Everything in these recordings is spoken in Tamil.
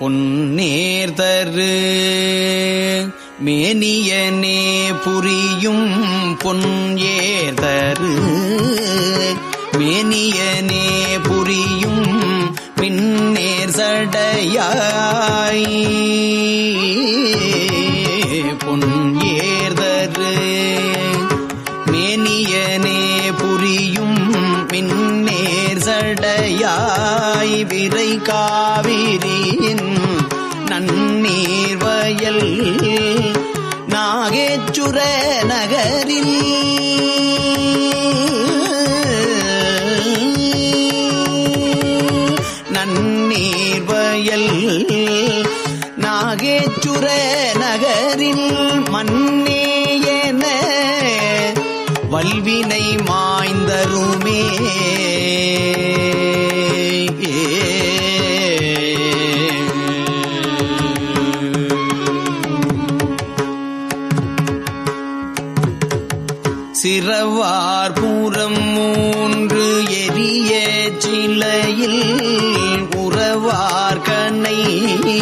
பொன்னேர்தரு மேனியனே புரியும் பொன் ஏதரு மேனியனே புரியும் பின்னேர் சடையாய். பொன் ஏர்தரு மேனியனே புரியும் பின்னேர் சடையாய். விரைகா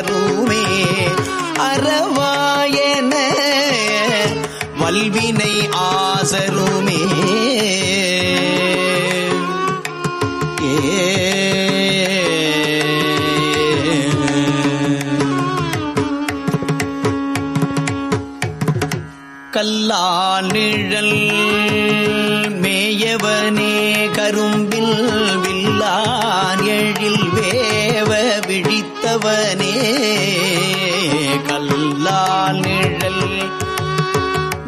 ஆசருமே அறவாயன வல்வினை ஆசருமே. கல்லா நிழல் மேயவனே. வில்லான் எழில் வேவ விழித்தவனே. கல்லால் நிழல்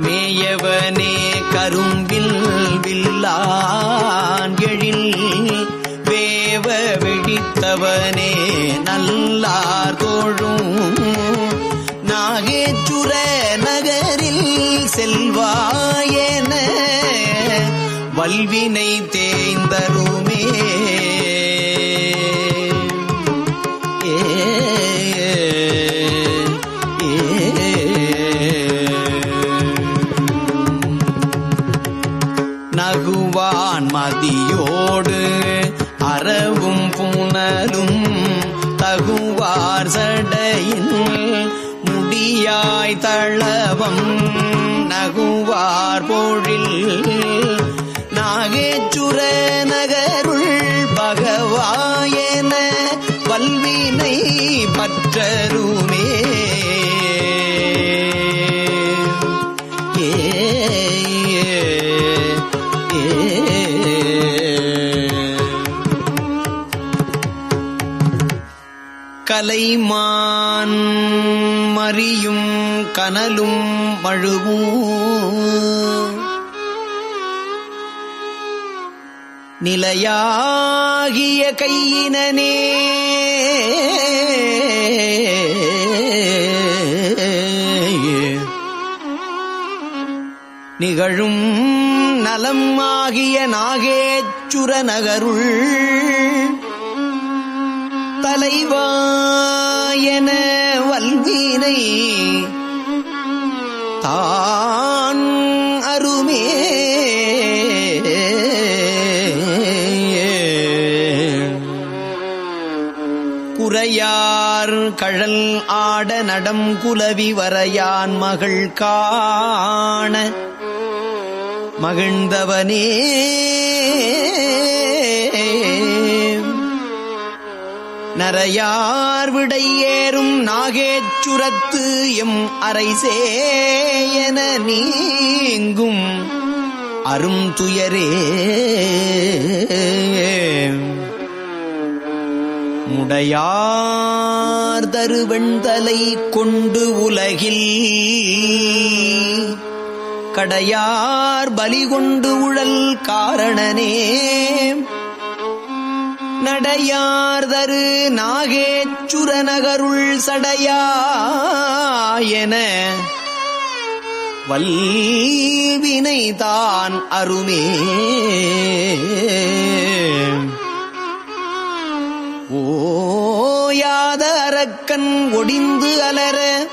மேயவனே கரும்பில் வில்லான் எழில் வேவ விழித்தவனே. நல்லார் தோழும் நாகேச்சுர நகரில் செல்வாயன வல்வினை தேய்ந்தருமே. நகுவான் மதியோடு அறவும் புனலும் தகுவார் சடையின் முடியாய் தளவம் நகுவார் பொழில் நாகேச்சுர நகருள் பகவாயன வல்வினை பற்றருமே. கலைமான் மறியும் கனலும் மழுவும் நிலையாகிய கையினே நிகழும் நலம் ஆகிய நாகேச்சுர நகருள் தலைவாயன வல்வீனை தா கழல் ஆட நடம் குலவி வரையான் மகள் காண. மகிழ்ந்தவனே. நரையார் விடையேறும் நாகேச்சுரத்து எம் அரைசேயன நீங்கும் அரும் துயரே. முடையார் தருவெண்தலை கொண்டு உலகில். கடையார் பலி கொண்டு உழல் காரணனே. நடையார்தரு நாகேச்சுர நகருள் சடையாயன வல்வினைதான் அருமே. ஓயாத அரக்கன் ஒடிந்து அலர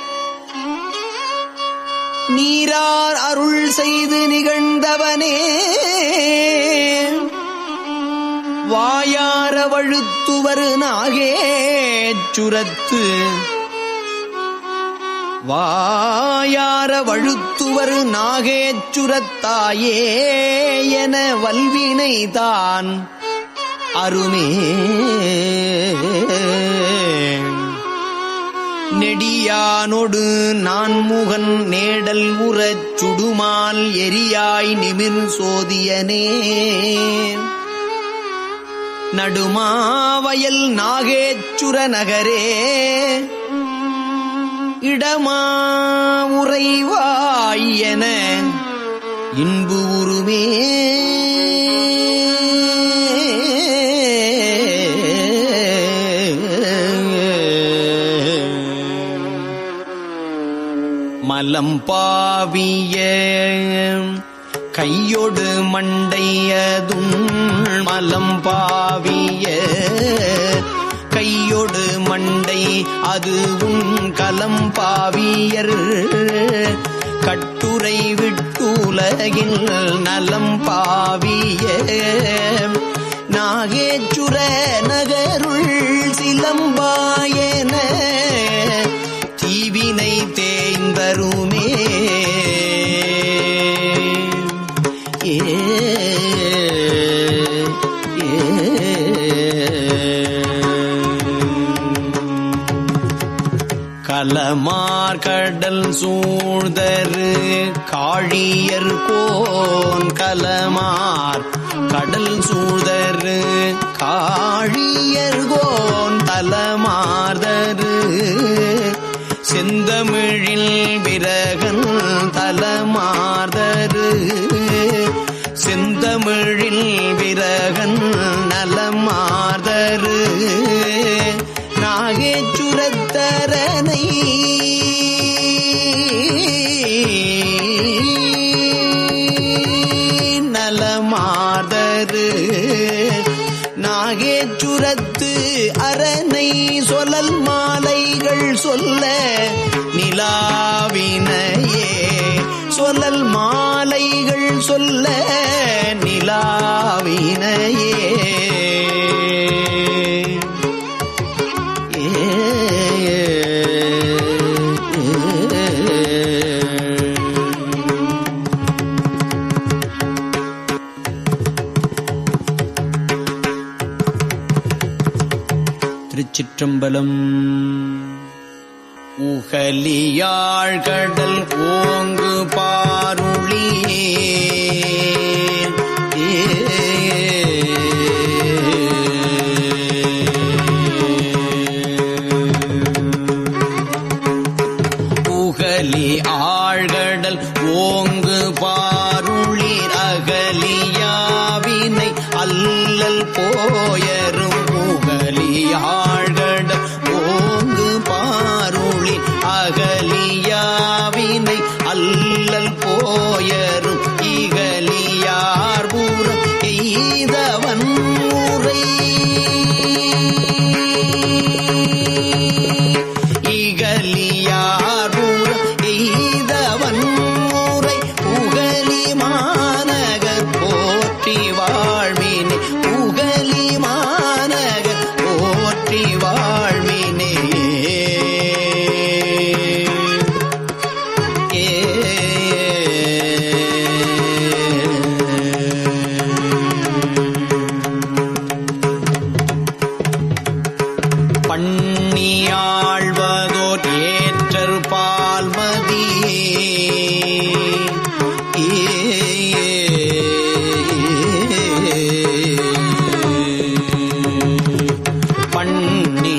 நீரார் அருள் செய்து நிகழ்ந்தவனே. வாயார வழுத்துவரு நாகே சுரத்து. வாயார வழுத்துவர் நாகேச்சுரத்தாயே என வல்வினைதான். அருமே. நெடியானொடு நான்முகன் நேடல் உறச் சுடுமால் எரியாய் நிமிர் சோதியனே. நடுமாவயல் நாகேச்சுர நகரே இடமா உறைவாயன இன்பு உருமே மலம் பாவிய கையொடு மண்டையதும் மலம் பாவிய கையொடு மண்டை அதுவும் உன் கலம் பாவியர். கட்டுரை விட்டுலகில் நலம் பாவிய நாகேச்சுர நகருள் சிலம்பாய தேய்ந்தருமே ஏ. கலமார் கடல் சூழ்தரு காழியர் கோன் கலமார். கடல் சூழ்தரு காழியர் கோ செந்தமிழில் விரகன் தலமார்தரு. செந்தமிழில் விரகன் நலமார்தரு. நாகேச்சுரத்தரனை சொல்லல் மாலைகள் சொல்ல நிலாவினையே. திருச்சிற்றம்பலம் உகலியாழ்கடல் ஓங்கு bar.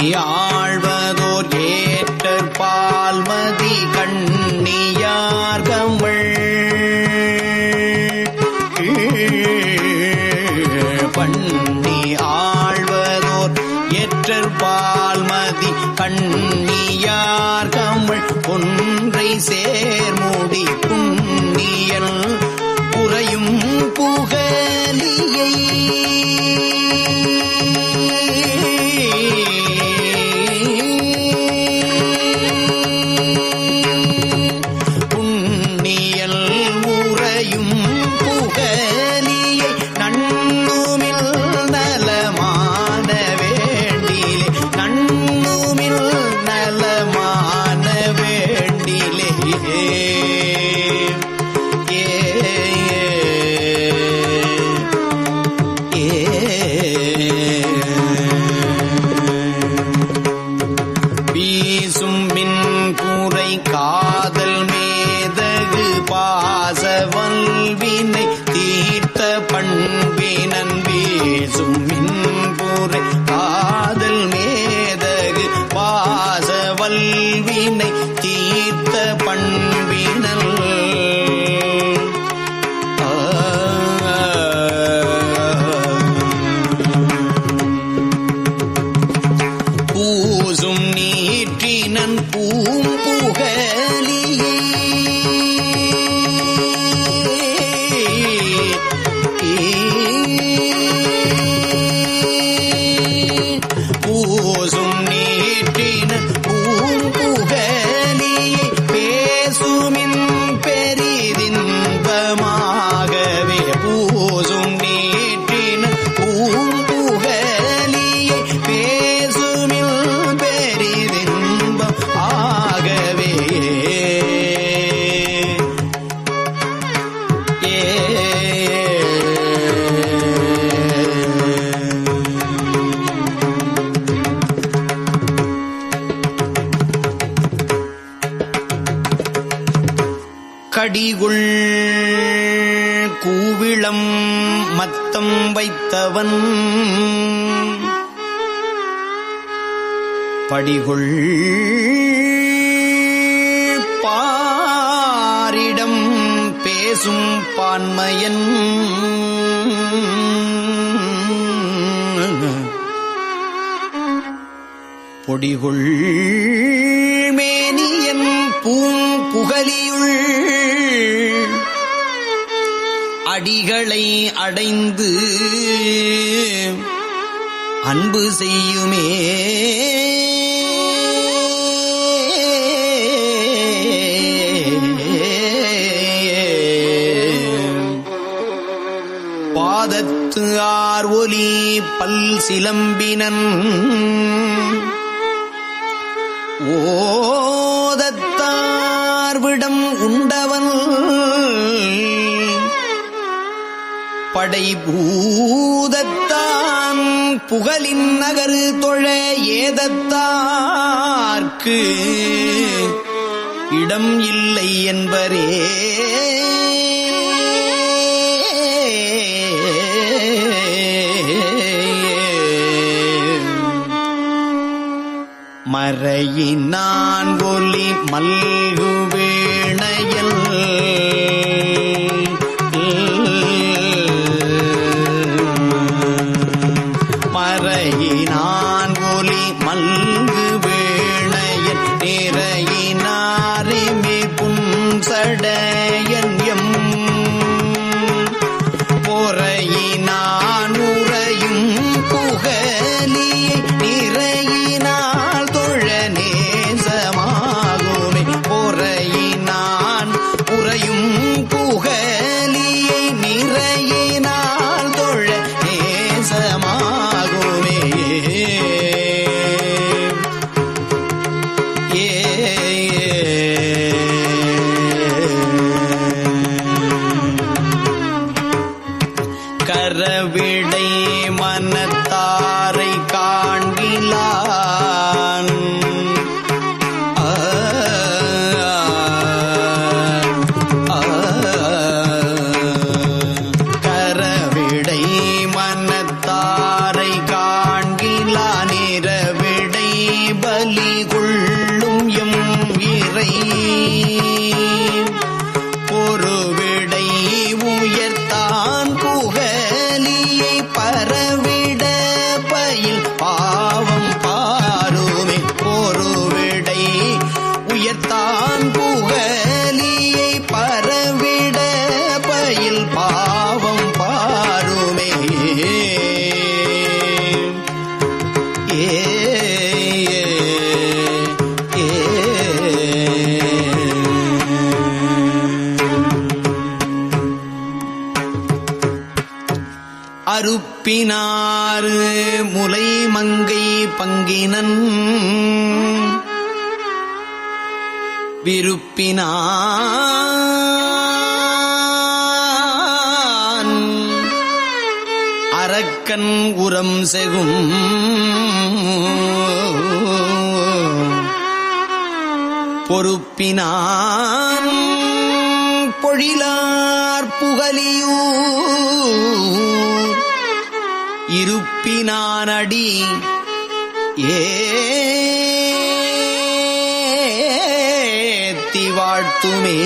呀、啊。they make படித்தவன் படிகொள் பாரிடம் பேசும் பான்மையன். பொடிகொள் மேனியன் பூங்குகலியுள் அடிகளை அடைந்து அன்பு செய்யுமே. பாதத்து ஆர் ஒலி பல் சிலம்பினன். ஓதத்தார்விடம் உண்டவன். படைபூதத்தான் புகழின் நகரு தொழ ஏதத்தார்க்கு. இடம் இல்லை என்பரே. மறையினான் ஒலி மல்கு வீணையல் அருப்பினார் முலை மங்கை பங்கினன். விருப்பினான். அரக்கன் உரம் செகும். பொறுப்பினான். பொழிலார் புகலியூ இருப்பினானடி. ஏத்தி வாழ்த்துமே.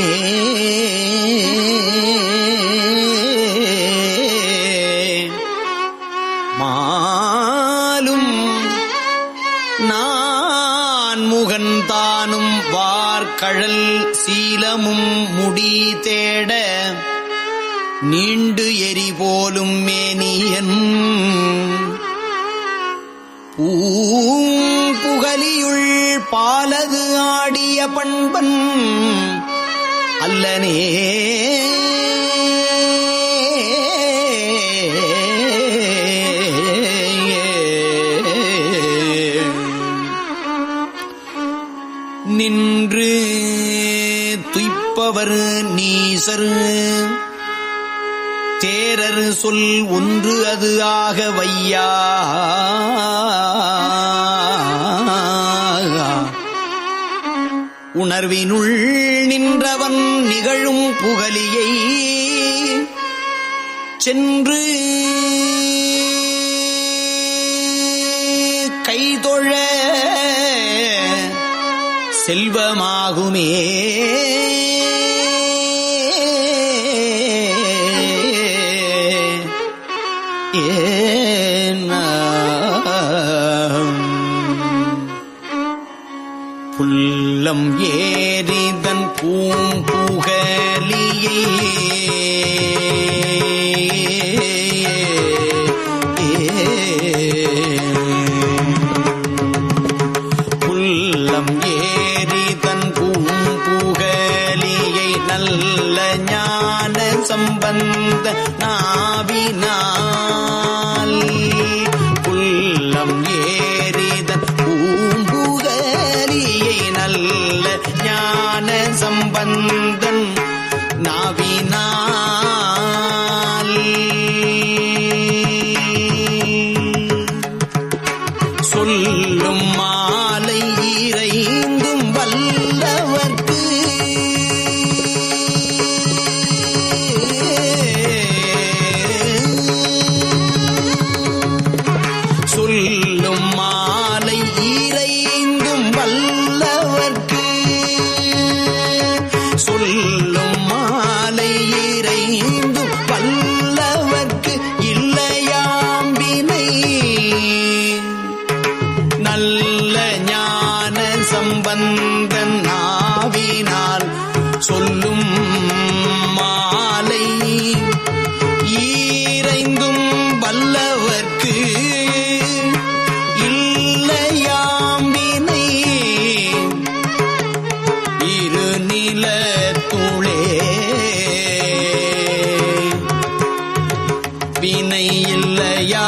மாலும் நான் முகந்தானும் வார்கழல் சீலமும் முடி தேட நீண்டு எரி போலும் மேனியன். பூம்புகலியுள் பாலது ஆடிய பண்பன். அல்லனே சொல் ஒன்று அது ஆக வையா. உணர்வினுள் நின்றவன் நிகழும் புகலியை சென்று கைதொழ செல்வமாகுமே. வினை இல்லையா